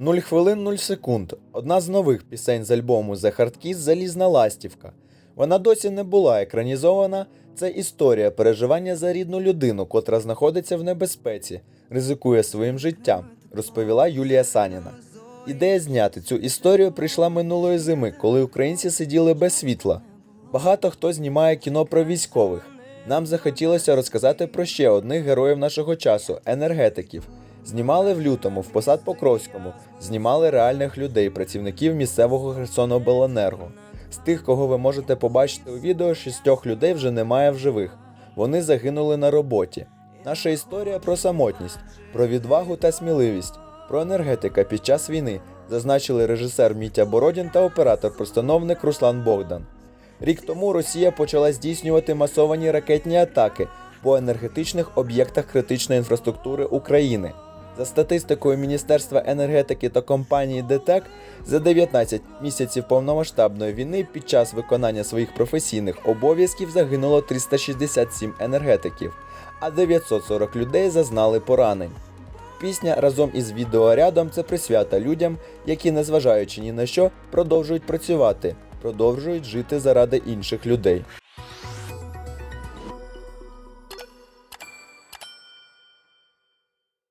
0 хвилин 0 секунд. Одна з нових пісень з альбому The Hard Kiss Залізна ластівка. Вона досі не була екранізована. Це історія переживання за рідну людину, котра знаходиться в небезпеці, ризикує своїм життям, розповіла Юлія Саніна. Ідея зняти цю історію прийшла минулої зими, коли українці сиділи без світла. Багато хто знімає кіно про військових. Нам захотілося розказати про ще одних героїв нашого часу енергетиків. Знімали в лютому, в посад Покровському, знімали реальних людей, працівників місцевого Херсонобленерго. З тих, кого ви можете побачити у відео, шістьох людей вже немає в живих. Вони загинули на роботі. Наша історія про самотність, про відвагу та сміливість, про енергетика під час війни зазначили режисер Мітя Бородін та оператор-постановник Руслан Богдан. Рік тому Росія почала здійснювати масовані ракетні атаки по енергетичних об'єктах критичної інфраструктури України. За статистикою Міністерства енергетики та компанії ДТЕК, за 19 місяців повномасштабної війни під час виконання своїх професійних обов'язків загинуло 367 енергетиків, а 940 людей зазнали поранень. Пісня разом із відеорядом це присвята людям, які, незважаючи ні на що, продовжують працювати, продовжують жити заради інших людей.